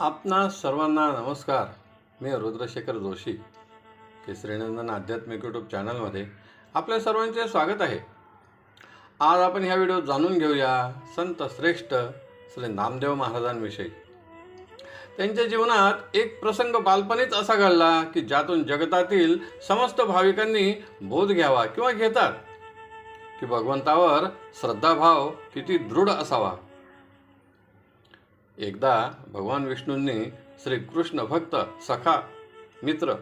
आपणा सर्वांना नमस्कार. मी रुद्रशेखर जोशी. केसरीनंदन आध्यात्मिक यूट्यूब चॅनलमध्ये आपल्या सर्वांचे स्वागत आहे. आज आपण ह्या व्हिडिओ जाणून घेऊया संत श्रेष्ठ श्री नामदेव महाराजांविषयी. त्यांच्या जीवनात एक प्रसंग बालपणीच असा घडला की ज्यातून जगतातील समस्त भाविकांनी बोध घ्यावा किंवा घेतात. की भगवंतावर श्रद्धाभाव किती दृढ असावा. एकदा भगवान विष्णूंनी श्रीकृष्ण भक्त सखा मित्र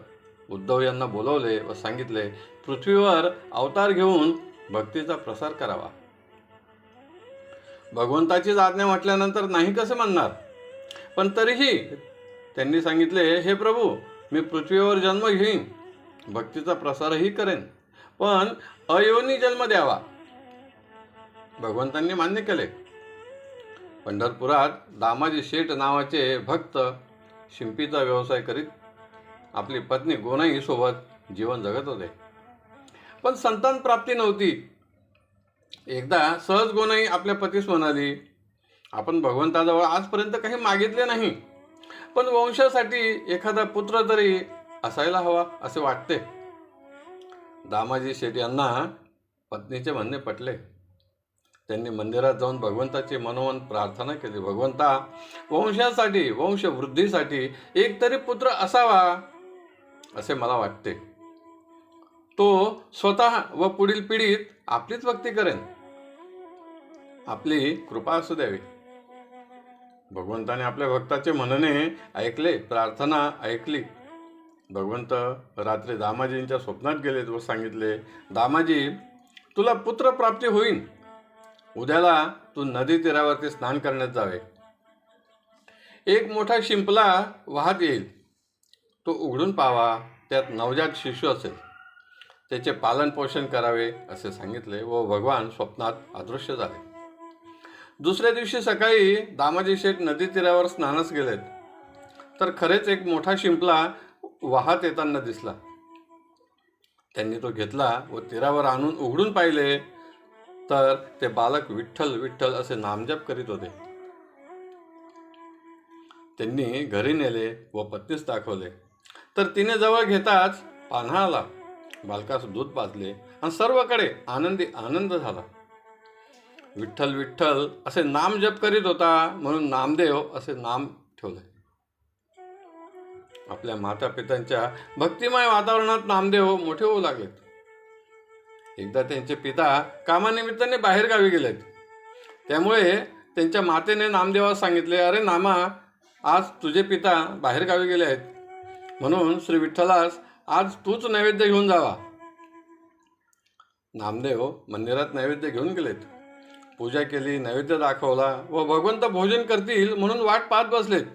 उद्धव यांना बोलवले व सांगितले पृथ्वीवर अवतार घेऊन भक्तीचा प्रसार करावा. भगवंताचीच आज्ञा म्हटल्यानंतर नाही कसे म्हणणार? पण तरीही त्यांनी सांगितले हे प्रभू मी पृथ्वीवर जन्म घेईन भक्तीचा प्रसारही करेन पण अयोनी जन्म द्यावा. भगवंतांनी मान्य केले. पंढरपुरात दामाजी शेठ नावाचे भक्त शिंपीचा व्यवसाय करीत आपली पत्नी गोनाईसोबत जीवन जगत होते. पण संतान प्राप्ती नव्हती. एकदा सहज गोनाई आपल्या पतीस म्हणाली आपण भगवंताजवळ आजपर्यंत काही मागितले नाही पण वंशासाठी एखादा पुत्र तरी असायला हवा असे वाटते. दामाजी शेठ यांना पत्नीचे म्हणणे पटले. त्यांनी मंदिरात जाऊन भगवंताची मनोमन प्रार्थना केली. भगवंता वंशासाठी वंशवृद्धीसाठी एक तरी पुत्र असावा असे मला वाटते. तो स्वतः व पुढील पिढीत आपलीच भक्ती करेन. आपली कृपा असू द्यावी. भगवंताने आपल्या भक्ताचे म्हणणे ऐकले प्रार्थना ऐकली. भगवंत रात्री दामाजींच्या स्वप्नात गेले व सांगितले दामाजी तुला पुत्र प्राप्ती होईल उद्याला तू नदी तीरावरती स्नान करण्यात जावे. एक मोठा शिंपला वाहत येईल. तो उघडून पावा त्यात नवजात शिशु असेल. त्याचे पालन पोषण करावे असे सांगितले व भगवान स्वप्नात अदृश्य झाले. दुसऱ्या दिवशी सकाळी दामाजी शेठ नदी तीरावर स्नानास गेलेत. तर खरेच एक मोठा शिंपला वाहत येताना दिसला. त्यांनी तो घेतला व तीरावर आणून उघडून पाहिले. तर ते बालक विठ्ठल विठ्ठल असे नामजप करीत होते. त्यांनी घरी नेले व पत्नीस दाखवले. तर तिने जवळ घेताच पान्हा आला. बालकास दूध पाजले आणि सर्वकडे आनंदी आनंद झाला. विठ्ठल विठ्ठल असे नाम जप करीत होता म्हणून नामदेव असे नाम ठेवले. आपल्या माता पित्यांच्या भक्तिमय वातावरणात नामदेव मोठे होऊ लागले एकदा त्यांचे पिता कामानिमित्ताने बाहेर गावी गेलेत. त्यामुळे त्यांच्या मातेने नामदेवास सांगितले अरे नामा आज तुझे पिता बाहेर गावी गेले आहेत. म्हणून श्री विठ्ठलास आज तूच नैवेद्य घेऊन जावा. नामदेव मंदिरात नैवेद्य घेऊन गेलेत. पूजा केली नैवेद्य दाखवला व भगवंत भोजन करतील म्हणून वाट पाहत बसलेत.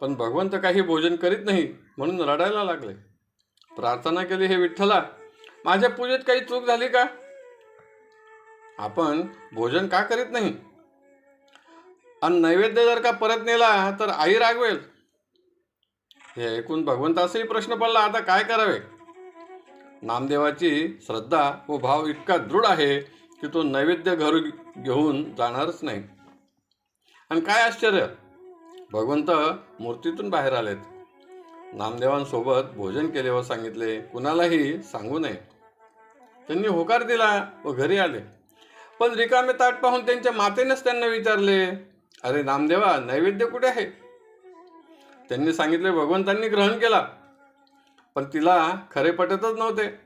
पण भगवंत काही भोजन करीत नाही म्हणून रडायला लागले. प्रार्थना केली हे विठ्ठला माझ्या पूजेत काही चूक झाली का? आपण भोजन का करीत नाही? आणि नैवेद्य जर का परत नेला तर आई रागवेल. हे ऐकून भगवंतासही प्रश्न पडला आता काय करावे? नामदेवाची श्रद्धा व भाव इतका दृढ आहे की तो नैवेद्य घर घेऊन जाणारच नाही. आणि काय आश्चर्य? भगवंत मूर्तीतून बाहेर आलेत. नामदेवांसोबत भोजन केले व सांगितले कुणालाही सांगू नये. त्यांनी होकार दिला व घरी आले. पण रिकामे ताट पाहून त्यांच्या मातेनेच त्यांना विचारले अरे नामदेवा नैवेद्य कुठे आहे? त्यांनी सांगितले भगवंतांनी ग्रहण केला पण तिला खरे पटतच नव्हते.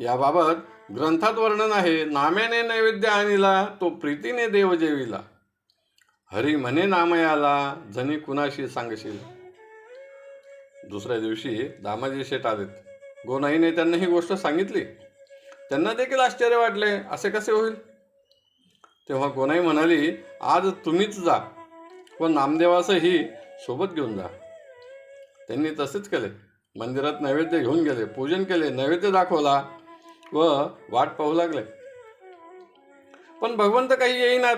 याबाबत ग्रंथात वर्णन आहे नाम्याने नैवेद्य आणिला तो प्रीतीने देव जेविला. हरी म्हणे नामयाला जनी कुणाशी सांगशील? दुसऱ्या दिवशी दामाजी शेठ आलेत. गोनाईने त्यांना ही गोष्ट सांगितली. त्यांना देखील आश्चर्य वाटले. असे कसे होईल? तेव्हा गोनाई म्हणाली आज तुम्हीच जा. व नामदेवासही सोबत घेऊन जा. त्यांनी तसेच केले. मंदिरात नैवेद्य घेऊन गेले पूजन केले नैवेद्य दाखवला व वाट पाहू लागले. पण भगवंत काही येईनात.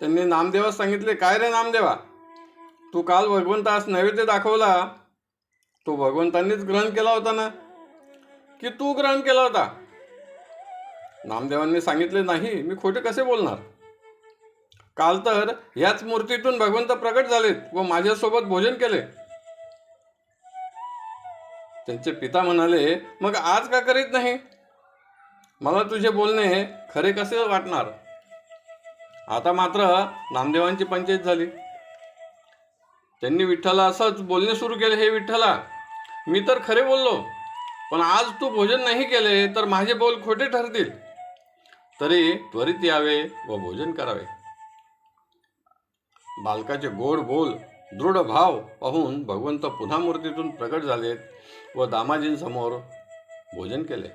त्यांनी नामदेवास सांगितले काय रे नामदेवा? तू काल भगवंतास नैवेद्य दाखवला तो भगवंतांनीच ग्रहण केला होता ना? की तू ग्रहण केला होता? नामदेवांनी सांगितले नाही मी खोटे कसे बोलणार? काल तर याच मूर्तीतून भगवंत प्रकट झालेत व माझ्यासोबत भोजन केले. त्यांचे पिता म्हणाले मग आज का करीत नाही? मला तुझे बोलणे खरे कसे वाटणार? आता मात्र नामदेवांची पंचायत झाली. त्यांनी विठ्ठला असंच बोलणे सुरू केले हे विठ्ठला मी तर खरे बोललो पण आज तू भोजन नाही केले तर माझे बोल खोटे ठरतील. तरी त्वरित यावे व भोजन करावे. बालकाचे गोड बोल दृढ भाव पाहून भगवंत पुन्हा मूर्तीतून प्रकट झालेत व दामाजींसमोर भोजन केले.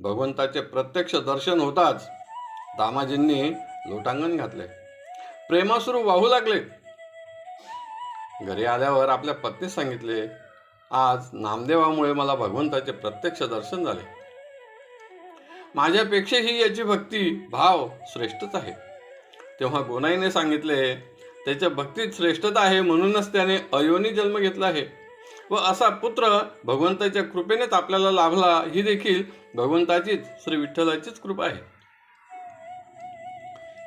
भगवंताचे प्रत्यक्ष दर्शन होताच दामाजींनी लोटांगण घातले. प्रेमासुरू वाहू लागले घरी आल्यावर आपल्या पत्नीस सांगितले आज नामदेवामुळे मला भगवंताचे प्रत्यक्ष दर्शन झाले. माझ्यापेक्षाही याची भक्ती भाव श्रेष्ठच आहे. तेव्हा गोनाईने सांगितले त्याच्या भक्तीत श्रेष्ठता आहे म्हणूनच त्याने अयोनी जन्म घेतला आहे. व असा पुत्र भगवंताच्या कृपेनेच आपल्याला लाभला ही देखील भगवंताचीच श्री विठ्ठलाचीच कृपा आहे.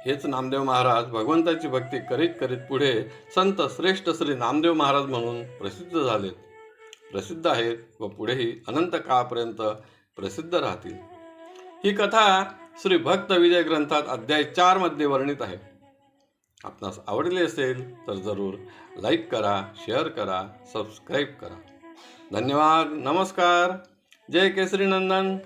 हेच नामदेव महाराज भगवंताची भक्ती करीत करीत पुढे संत श्रेष्ठ श्री नामदेव महाराज म्हणून प्रसिद्ध झालेत प्रसिद्ध आहेत व पुढेही अनंत काळापर्यंत प्रसिद्ध राहतील. ही कथा श्री भक्त विजय ग्रंथात अध्याय चारमध्ये वर्णित आहे. आपणास आवडली असेल तर जरूर लाईक करा शेअर करा सबस्क्राईब करा. धन्यवाद नमस्कार. जय केसरी नंदन.